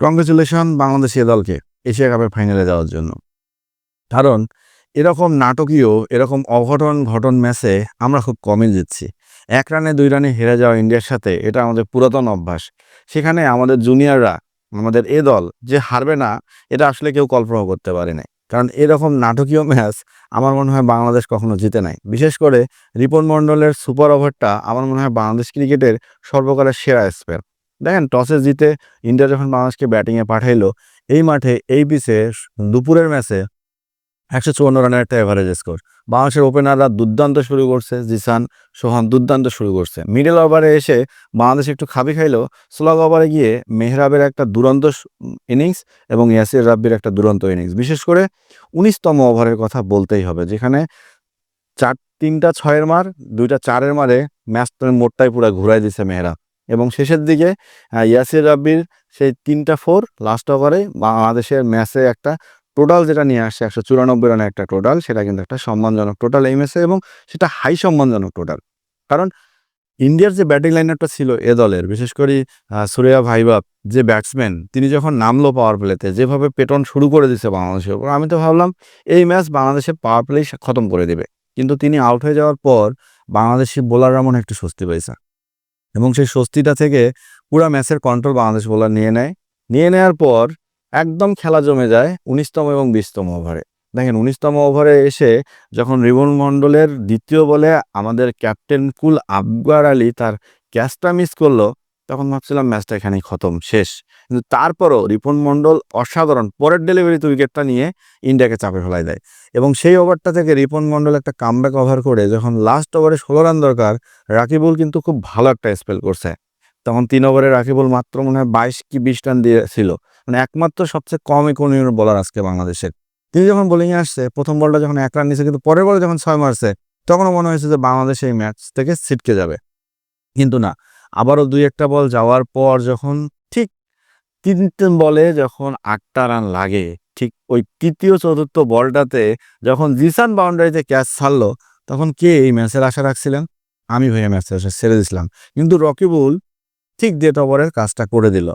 Congratulation Bangladesh এ দলকে Asia কাপের ফাইনালে যাওয়ার জন্য। কারণ, এরকম নাটকীয়, এরকম অঘটন ঘটন ম্যাচে আমরা খুব কমই জিতছি। এক রানে, দুই রানে হেরে যাওয়া ইন্ডিয়ার সাথে এটা আমাদের পুরাতন অভ্যাস। সেখানে আমাদের জুনিয়ররা আমাদের এ দল যে হারবে না, এটা আসলে কেউ কল্পনাও করতে পারে নাই। কারণ, এরকম নাটকীয় ম্যাচ আমার মনে হয় বাংলাদেশ কখনো জিতে নাই। বিশেষ করে রিপন মণ্ডলের সুপার ওভারটা আমার মনে হয় বাংলাদেশ ক্রিকেটের সর্বকালের সেরা স্পেল দেখেন টসে জিতে ইন্ডিয়া যখন বাংলাদেশকে ব্যাটিংয়ে পাঠাইলো, এই মাঠে, এই পিচে দুপুরের ম্যাচে একশো চুয়ান্ন রানের একটা এভারেজ স্কোর বাংলাদেশের ওপেনাররা দুর্দান্ত শুরু করছে, জিসান সোহান দুর্দান্ত শুরু করছে। মিডল ওভারে এসে বাংলাদেশ একটু খাবি খাইলো স্লগ ওভারে গিয়ে মেহরাবের একটা দুরন্ত ইনিংস এবং ইয়াসির রাব্বির একটা দুরন্ত ইনিংস বিশেষ করে উনিশতম ওভারের কথা বলতেই হবে, যেখানে চার, তিনটা ছয়ের মার, দুইটা চারের মারে ম্যাচটার মোটটাই পুরো ঘুরাই দিছে মেহরাব। এবং শেষের দিকে ইয়াসির রাব্বির সেই তিনটা ফোর লাস্ট ওভারে বাংলাদেশের ম্যাচে একটা টোটাল যেটা নিয়ে আসছে একশো চুরানব্বই রানের একটা টোটাল সেটা কিন্তু একটা সম্মানজনক টোটাল এই ম্যাচে এবং সেটা হাই সম্মানজনক টোটাল কারণ ইন্ডিয়ার যে ব্যাটিং লাইনারটা ছিল এ দলের, বিশেষ করে সুরেয়া ভাইবাব যে ব্যাটসম্যান তিনি যখন নামলো পাওয়ার প্লেতে যেভাবে পেটন শুরু করে দিছে বাংলাদেশের উপর, আমি তো ভাবলাম এই ম্যাচ বাংলাদেশের পাওয়ার প্লেই খতম করে দিবে। কিন্তু তিনি আউট হয়ে যাওয়ার পর বাংলাদেশি বোলাররা মনে একটু স্বস্তি পাইছে। এবং সেই স্বস্তিটা থেকে পুরা ম্যাচের কন্ট্রোল বাংলাদেশ বোলার নিয়ে নেয়। নিয়ে নেওয়ার পর একদম খেলা জমে যায় উনিশতম এবং বিশতম ওভারে দেখেন উনিশতম ওভারে এসে যখন রিবন মণ্ডলের দ্বিতীয় বলে আমাদের ক্যাপ্টেন কুল আবগার আলী তার ক্যাচটা মিস করল, তখন ভাবছিলাম ম্যাচটা এখানেই খতম, শেষ। কিন্তু তারপরও রিপন মণ্ডল অসাধারণ। পরের ডেলিভারিতে উইকেটটা নিয়ে ইন্ডিয়াকে চাপে ফেলাই দেয়। এবং সেই ওভারটা থেকে রিপন মণ্ডল একটা কামব্যাক ওভার করে যখন লাস্ট ওভারে ষোলো রান দরকার, রাকিবুল কিন্তু খুব ভালো একটা স্পেল করছে। তখন তিন ওভারে রাকিবুল মাত্র মনে হয় বাইশ কি বিশ রান দিয়েছিল। মানে একমাত্র সবচেয়ে কম ইকোনমির বলার আজকে বাংলাদেশের। তিনি যখন বোলিংয়ে আসছে, প্রথম বলটা যখন এক রান নিছে, কিন্তু পরের বলে যখন ছয় মারছে, তখনও মনে হয়েছে যে বাংলাদেশ এই ম্যাচ থেকে ছিটকে যাবে। কিন্তু না, আবারও দুই একটা বল যাওয়ার পর যখন তিন বলে যখন আটটা রান লাগে, ঠিক ওই তৃতীয়, চতুর্থ বলটাতে যখন জিসান বাউন্ডারিতে ক্যাচ ছাড়লো, তখন কে এই ম্যাচের আশা রাখছিলেন? আমি ভেবে ম্যাচের আশা ছেড়ে দিছিলাম। কিন্তু রকিবুল ঠিক ডেট ওভারের কাজটা করে দিল।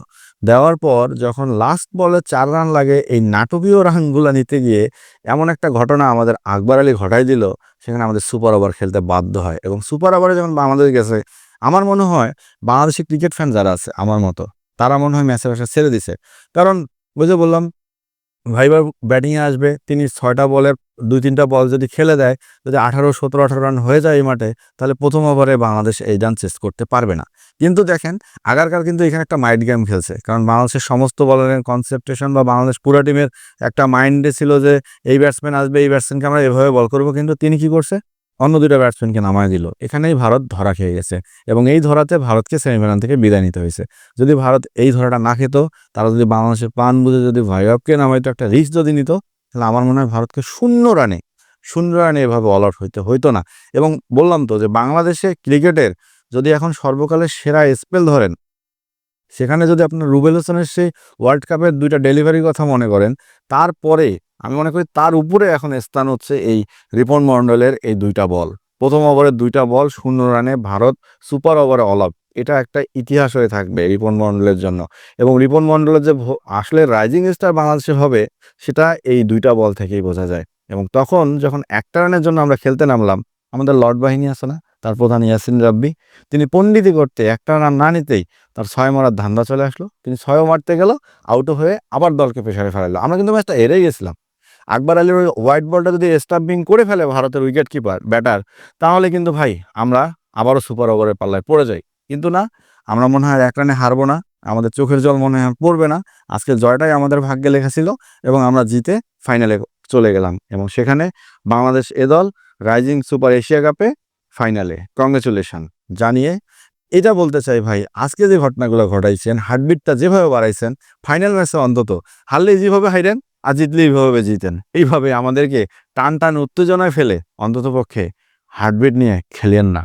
দেওয়ার পর যখন লাস্ট বলে চার রান লাগে, এই নাটকীয় রানগুলো নিতে গিয়ে এমন একটা ঘটনা আমাদের আকবর আলী ঘটাই দিল, সেখানে আমাদের সুপার ওভার খেলতে বাধ্য হয়। এবং সুপার ওভারে যখন বাংলাদেশ গেছে, আমার মনে হয় বাংলাদেশি ক্রিকেট ফ্যান যারা আছে, আমার মতো তারা মনে হয় ম্যাচের আশা ছেড়ে দিছে। কারণ বুঝে বললাম ভাইবার ব্যাটিংয়ে আসবে, তিনি ছয়টা বলের দুই তিনটা বল যদি খেলে দেয়, যদি আঠারো, সতেরো, আঠারো রান হয়ে যায় এই মাঠে, তাহলে প্রথম ওভারে বাংলাদেশ এই রান চেস করতে পারবে না। কিন্তু দেখেন, আগারকার কিন্তু এখানে একটা মাইন্ড গেম খেলছে। কারণ বাংলাদেশের সমস্ত বলারের কনসেপ্টেশন বা বাংলাদেশ পুরো টিমের একটা মাইন্ডে ছিল যে, এই ব্যাটসম্যান আসবে, এই ব্যাটসম্যানকে আমরা এভাবে বল করব। কিন্তু তিনি কি করছে? অন্য দুইটা ব্যাটসম্যানকে নামায় দিল। এখানেই ভারত ধরা খেয়ে গেছে এবং এই ধরাতে ভারতকে সেমিফাইনাল থেকে বিদায় নিতে হয়েছে। যদি ভারত এই ধরাটা না খেত, তারা যদি বাংলাদেশের প্লান বুঝে যদি ভৈরবকে নামাইতো, একটা রিস্ক যদি নিত, তাহলে আমার মনে হয় ভারতকে শূন্য রানে শূন্য রানে এভাবে অল আউট হইতে হইতো না। এবং বললাম তো যে বাংলাদেশে ক্রিকেটের যদি এখন সর্বকালের সেরা স্পেল ধরেন, সেখানে যদি আপনার রুবেল হোসেনের সেই ওয়ার্ল্ড কাপের দুইটা ডেলিভারির কথা মনে করেন, তারপরে আমি মনে করি তার উপরে এখন স্থান হচ্ছে এই রিপন মণ্ডলের এই দুইটা বল। প্রথম ওভারের দুইটা বল, শূন্য রানে ভারত, সুপার ওভারে অল আউট এটা একটা ইতিহাস হয়ে থাকবে রিপন মণ্ডলের জন্য। এবং রিপন মণ্ডলের যে আসলে রাইজিং স্টার বাংলাদেশের হবে, সেটা এই দুইটা বল থেকেই বোঝা যায়। এবং তখন যখন একটা রানের জন্য আমরা খেলতে নামলাম, আমাদের লর্ড বাহিনী আছে না? তার প্রধান ইয়াসিন রাব্বি। তিনি পণ্ডিতি করতে একটা রান না নিতেই তার ছয় মারার ধান্দা চলে আসলো। তিনি ছয়ও মারতে গেল আউট হয়ে আবার দলকে প্রেশারে ফেলালো। আমরা কিন্তু ম্যাচটা হেরেই গেছিলাম। আকবর আলীর ওই হোয়াইট বলটা যদি স্টাম্পিং করে ফেলে ভারতের উইকেট কিপার ব্যাটার তাহলে কিন্তু ভাই আমরা আবারও সুপার ওভারের পাল্লায় পড়ে যাই। কিন্তু না, আমরা মনে হয় এক রানে হারবো না, আমাদের চোখের জল মনে হয় পড়বে না। আজকে জয়টাই আমাদের ভাগ্যে লেখা ছিল এবং আমরা জিতে ফাইনালে চলে গেলাম এবং সেখানে বাংলাদেশ এ দল রাইজিং সুপার এশিয়া কাপে ফাইনালে কংগ্রেচুলেশন জানিয়ে এটা বলতে চাই ভাই, আজকে যে ঘটনাগুলো ঘটাইছেন হার্টবিটটা যেভাবে বাড়াইছেন ফাইনাল ম্যাচে অন্তত হারলে যেভাবে হাইরেন আর জিতলে এইভাবে জিতেন এইভাবে আমাদেরকে টান টান উত্তেজনায় ফেলে অন্ততপক্ষে হার্টবিট নিয়ে খেলেন না।